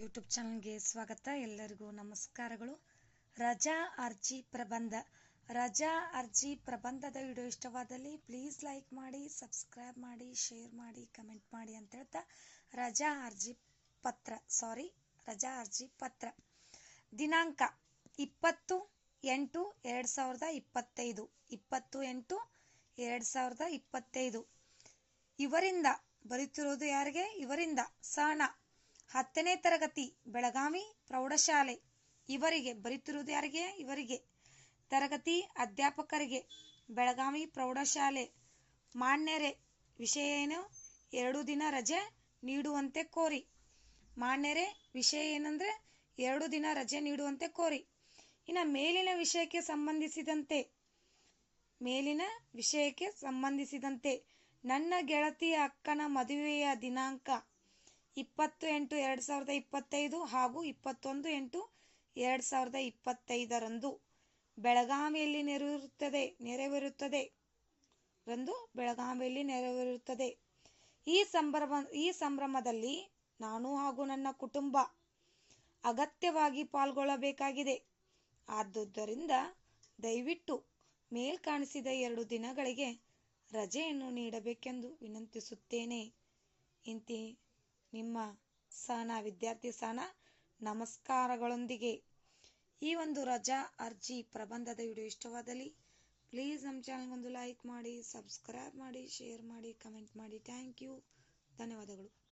YouTube ಚಾನಲ್ಗೆ ಸ್ವಾಗತ. ಎಲ್ಲರಿಗೂ ನಮಸ್ಕಾರಗಳು. ರಜಾ ಅರ್ಜಿ ಪ್ರಬಂಧ. ರಜಾ ಅರ್ಜಿ ಪ್ರಬಂಧದ ವಿಡಿಯೋ ಇಷ್ಟವಾದಲ್ಲಿ ಪ್ಲೀಸ್ ಲೈಕ್ ಮಾಡಿ ಸಬ್ಸ್ಕ್ರೈಬ್ ಮಾಡಿ ಶೇರ್ ಮಾಡಿ ಕಮೆಂಟ್ ಮಾಡಿ ಅಂತ ಹೇಳ್ತಾ ರಜಾ ಅರ್ಜಿ ಪತ್ರ ಸಾರಿ ರಜಾ ಅರ್ಜಿ ಪತ್ರ. ದಿನಾಂಕ ಇಪ್ಪತ್ತು ಎಂಟು ಎರಡು ಸಾವಿರದ ಇಪ್ಪತ್ತೈದು. ಇಪ್ಪತ್ತು ಎಂಟು ಎರಡು ಸಾವಿರದ ಇಪ್ಪತ್ತೈದು. ಇವರಿಂದ ಬರೀತಿರೋದು ಯಾರಿಗೆ? ಇವರಿಂದ ಸಹನ. ಹತ್ತನೇ ತರಗತಿ ಬೆಳಗಾವಿ ಪ್ರೌಢಶಾಲೆ. ಇವರಿಗೆ ಬರೀತಿರುವುದು ಯಾರಿಗೆ? ಇವರಿಗೆ. ತರಗತಿ ಅಧ್ಯಾಪಕರಿಗೆ ಬೆಳಗಾವಿ ಪ್ರೌಢಶಾಲೆ. ಮಾನ್ಯರೇ, ವಿಷಯ ಏನು? ಎರಡು ದಿನ ರಜೆ ನೀಡುವಂತೆ ಕೋರಿ. ಮಾನ್ಯರೇ, ವಿಷಯ ಏನಂದರೆ ಎರಡು ದಿನ ರಜೆ ನೀಡುವಂತೆ ಕೋರಿ. ಇನ್ನು ಮೇಲಿನ ವಿಷಯಕ್ಕೆ ಸಂಬಂಧಿಸಿದಂತೆ, ಮೇಲಿನ ವಿಷಯಕ್ಕೆ ಸಂಬಂಧಿಸಿದಂತೆ ನನ್ನ ಗೆಳತಿಯ ಅಕ್ಕನ ಮದುವೆಯ ದಿನಾಂಕ ಇಪ್ಪತ್ತು ಎಂಟು ಎರಡು ಸಾವಿರದ ಇಪ್ಪತ್ತೈದು ಹಾಗೂ ಇಪ್ಪತ್ತೊಂದು ಎಂಟು ಎರಡು ಸಾವಿರದ ಇಪ್ಪತ್ತೈದರಂದು ಬೆಳಗಾವಿಯಲ್ಲಿ ನೆರವಿರುತ್ತದೆ, ನೆರವೇರುತ್ತದೆ. ರಂದು ಬೆಳಗಾವಿಯಲ್ಲಿ ನೆರವೇರುತ್ತದೆ. ಈ ಸಂಭ್ರಮ, ಈ ಸಂಭ್ರಮದಲ್ಲಿ ನಾನು ಹಾಗೂ ನನ್ನ ಕುಟುಂಬ ಅಗತ್ಯವಾಗಿ ಪಾಲ್ಗೊಳ್ಳಬೇಕಾಗಿದೆ. ಆದುದರಿಂದ ದಯವಿಟ್ಟು ಮೇಲ್ ಕಾಣಿಸಿದ ಎರಡು ದಿನಗಳಿಗೆ ರಜೆಯನ್ನು ನೀಡಬೇಕೆಂದು ವಿನಂತಿಸುತ್ತೇನೆ. ಇಂತಿ ನಿಮ್ಮ ಸಹನ, ವಿದ್ಯಾರ್ಥಿ ಸಹನ, ನಮಸ್ಕಾರಗಳೊಂದಿಗೆ. ಈ ಒಂದು ರಜಾ ಅರ್ಜಿ ಪ್ರಬಂಧದ ವಿಡಿಯೋ ಇಷ್ಟವಾದಲ್ಲಿ ಪ್ಲೀಸ್ ನಮ್ಮ ಚಾನಲ್ಗೊಂದು ಲೈಕ್ ಮಾಡಿ, ಸಬ್ಸ್ಕ್ರೈಬ್ ಮಾಡಿ, ಶೇರ್ ಮಾಡಿ, ಕಮೆಂಟ್ ಮಾಡಿ. Thank you. ಧನ್ಯವಾದಗಳು.